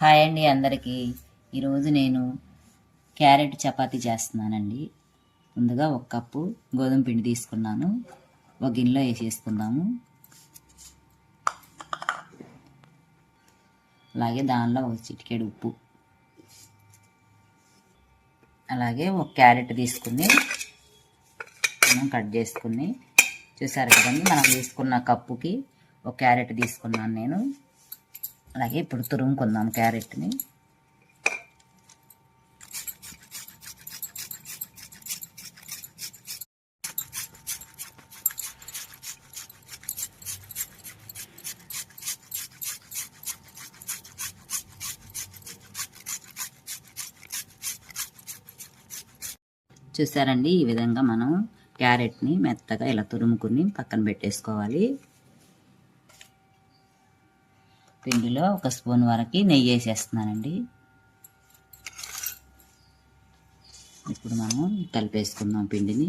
Hi అండి అందరికీ. ఈరోజు నేను క్యారెట్ చపాతీ చేస్తున్నానండి. ముందుగా ఒక కప్పు గోధుమ పిండి తీసుకున్నాను. ఒక గిన్నెలో వేసేసుకుందాము. అలాగే దానిలో ఒక చిటికెడు ఉప్పు. అలాగే ఒక క్యారెట్ తీసుకుని మనం కట్ చేసుకుని చూసారు కదండి మనం తీసుకున్న కప్పుకి ఒక క్యారెట్ తీసుకున్నాను నేను. అలాగే ఇప్పుడు తురుముకుందాం క్యారెట్ని. చూసారండి? ఈ విధంగా మనం క్యారెట్ని మెత్తగా ఇలా తురుముకుని పక్కన పెట్టేసుకోవాలి. పిండిలో ఒక స్పూన్ వరకు నెయ్యి వేసేస్తున్నానండి. ఇప్పుడు మనం కలిపేసుకుందాం పిండిని.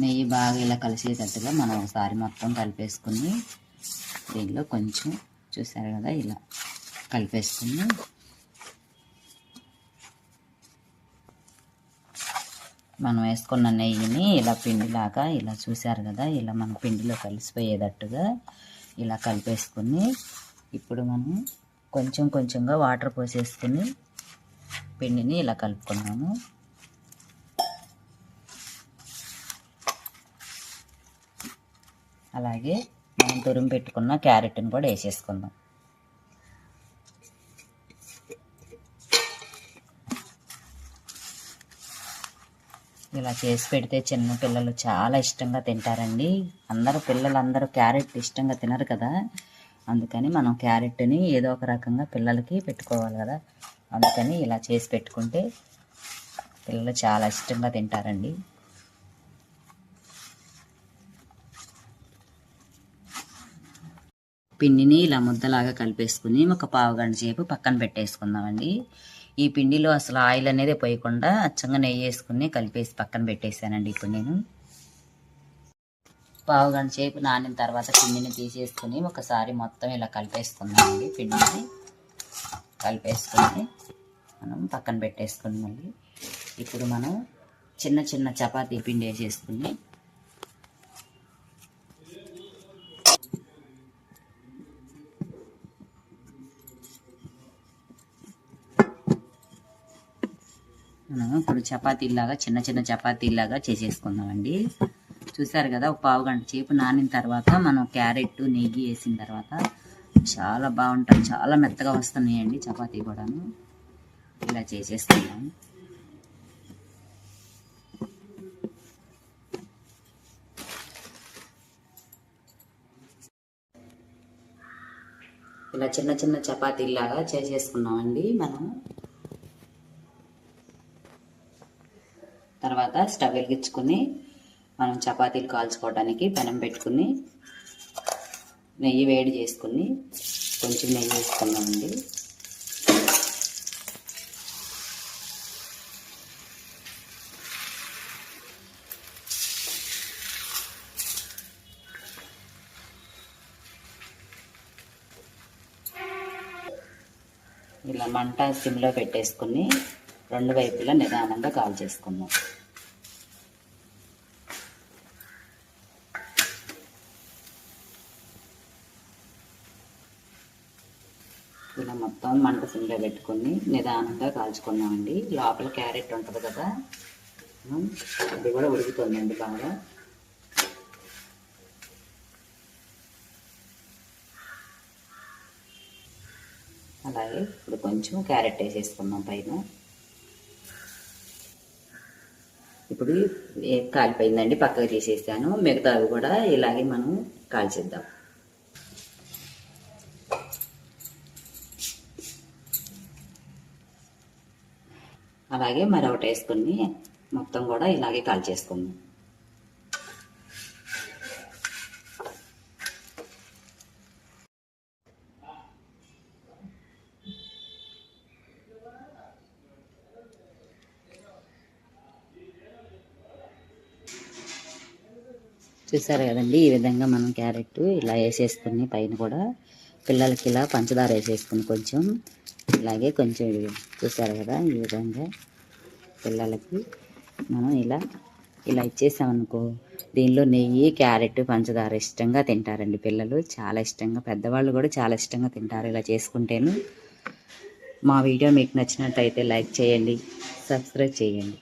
నెయ్యి బాగా ఇలా కలిసేటట్టుగా మనం ఒకసారి మొత్తం కలిపేసుకుని దీనిలో కొంచెం చూసారు కదా ఇలా కలిపేసుకుని మనం వేసుకున్న నెయ్యిని ఇలా పిండిలాగా ఇలా చూశారు కదా ఇలా మన పిండిలో కలిసిపోయేటట్టుగా ఇలా కలిపేసుకుని ఇప్పుడు మనం కొంచెం కొంచెంగా వాటర్ పోసేసుకుని పిండిని ఇలా కలుపుకున్నాము. అలాగే మనం తురిమి పెట్టుకున్న క్యారెట్ని కూడా వేసేసుకుందాం. ఇలా చేసి పెడితే చిన్న పిల్లలు చాలా ఇష్టంగా తింటారండి. అందరూ పిల్లలందరూ క్యారెట్ ఇష్టంగా తినరు కదా. అందుకని మనం క్యారెట్ని ఏదో ఒక రకంగా పిల్లలకి పెట్టుకోవాలి కదా. అందుకని ఇలా చేసి పెట్టుకుంటే పిల్లలు చాలా ఇష్టంగా తింటారండి. పిండిని ఇలా ముద్దలాగా కలిపేసుకుని ఒక పావు గంట సేపు పక్కన పెట్టేసుకుందామండి. ఈ పిండిలో అసలు ఆయిల్ అనేది పోయకుండా అచ్చంగా నెయ్యి వేసుకుని కలిపేసి పక్కన పెట్టేశానండి ఇప్పుడు నేను. పావు గంట సేపు నానిన తర్వాత పిండిని తీసేసుకుని ఒకసారి మొత్తం ఇలా కలిపేసుకుందామండి పిండిని. కలిపేసుకుని మనం పక్కన పెట్టేసుకుని మళ్ళీ ఇప్పుడు మనం చిన్న చిన్న చపాతీ పిండి వేసేసుకుని మనం ఇప్పుడు చపాతీలాగా చిన్న చిన్న చపాతీలాగా చేసేసుకుందామండి. చూసారు కదా ఒక పావు గంట చేపు నానిన తర్వాత మనం క్యారెట్ నెయ్యి వేసిన తర్వాత చాలా బాగుంటుంది చాలా మెత్తగా వస్తున్నాయండి చపాతీ కూడాను. ఇలా చేసేసుకుందాం. ఇలా చిన్న చిన్న చపాతీలాగా చేసేసుకున్నామండి మనం. తర్వాత స్టవ్ వెలిగించుకుని మనం చపాతీలు కాల్చుకోవడానికి పెనం పెట్టుకుని నెయ్యి వేడి చేసుకుని కొంచెం నెయ్యి వేసుకున్నామండి ఇలా మంట సిమ్లో పెట్టేసుకుని రెండు వైపులా నిదానంగా కాల్ చేసుకుందాం. ఇలా మొత్తం మంట సిమ్లో పెట్టుకొని నిదానంగా కాల్చుకున్నామండి. లోపల క్యారెట్ ఉంటుంది కదా? అది కూడా ఉడుకుతుందండి బాగా. అలాగే ఇప్పుడు కొంచెం క్యారెట్ వేసేసుకుందాం పైన. ఇప్పుడు ఏ కాలిపోయిందండి పక్కకు తీసేసాను. మిగతావి కూడా ఇలాగే మనం కాల్చేద్దాం. అలాగే మరొకటి వేసుకుని మొత్తం కూడా ఇలాగే కాల్చేసుకుందాం చూసారు కదండి ఈ విధంగా మనం క్యారెట్ ఇలా వేసేసుకుని పైన కూడా పిల్లలకి ఇలా పంచదార వేసేసుకుని కొంచెం ఇలాగే కొంచెం చూసారు కదా ఈ విధంగా పిల్లలకి మనం ఇలా ఇలా ఇచ్చేసామనుకో దీనిలో నెయ్యి క్యారెట్ పంచదార ఇష్టంగా తింటారండి పిల్లలు చాలా ఇష్టంగా పెద్దవాళ్ళు కూడా చాలా ఇష్టంగా తింటారు ఇలా చేసుకుంటేను. మా వీడియో మీకు నచ్చినట్టయితే లైక్ చేయండి సబ్స్క్రైబ్ చేయండి.